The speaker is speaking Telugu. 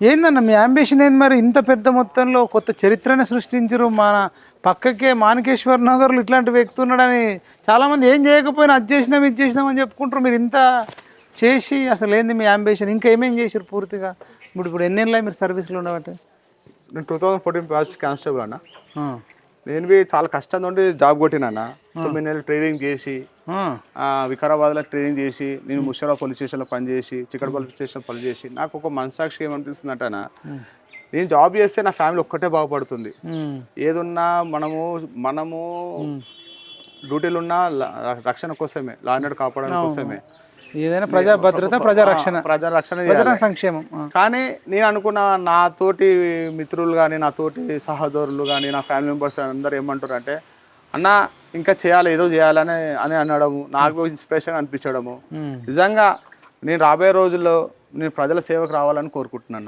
ఏందన్న మీ అంబిషన్ ఏంది మరి? ఇంత పెద్ద మొత్తంలో కొత్త చరిత్రనే సృష్టించరు మన పక్కకే మానకేశ్వర్ నగర్లు ఇట్లాంటి వ్యక్తి ఉన్నాడని చాలామంది ఏం చేయకపోయినా అది చేసినాం ఇది చేసినాం అని చెప్పుకుంటారు. మీరు ఇంత చేసి అసలు ఏంది మీ అంబిషన్ ఇంకా ఏమేం చేశారు పూర్తిగా? ఇప్పుడు ఇప్పుడు ఎన్నేళ్ళ మీరు సర్వీస్లో ఉండబట్టి? నేను two thousand fourteen passed constable అన్న. నేను చాలా కష్టం నుండి జాబ్ కొట్టినన్న తొమ్మిది నెలలు ట్రైనింగ్ చేసి వికారాబాద్లో ట్రైనింగ్ చేసి నేను ముషారా పోలీస్ స్టేషన్లో పనిచేసి చిక్కడ పోలీస్ స్టేషన్లో పనిచేసి నాకు ఒక మనసాక్షి ఏమనిపిస్తుంది అంటేనా నేను జాబ్ చేస్తే నా ఫ్యామిలీ ఒక్కటే బాగుపడుతుంది. ఏదున్నా మనము మనము డ్యూటీలు ఉన్నా రక్షణ కోసమే లా అండ్ ఆర్డర్ కాపాడడం కోసమే. ఏదైనా ప్రజా భద్రత ప్రజా రక్షణ ప్రజా రక్షణ ప్రజా. సంక్షేమం. కానీ నేను అనుకున్న నా తోటి మిత్రులు కానీ నా తోటి సహోదరులు కానీ నా ఫ్యామిలీ మెంబర్స్ అందరూ ఏమంటారు అంటే అన్న ఇంకా చేయాలి ఏదో చేయాలని అని అనడము నాకు ఇన్స్పిరేషన్ అనిపించడము. నిజంగా నేను రాబోయే రోజుల్లో నేను ప్రజల సేవకు రావాలని కోరుకుంటున్నాను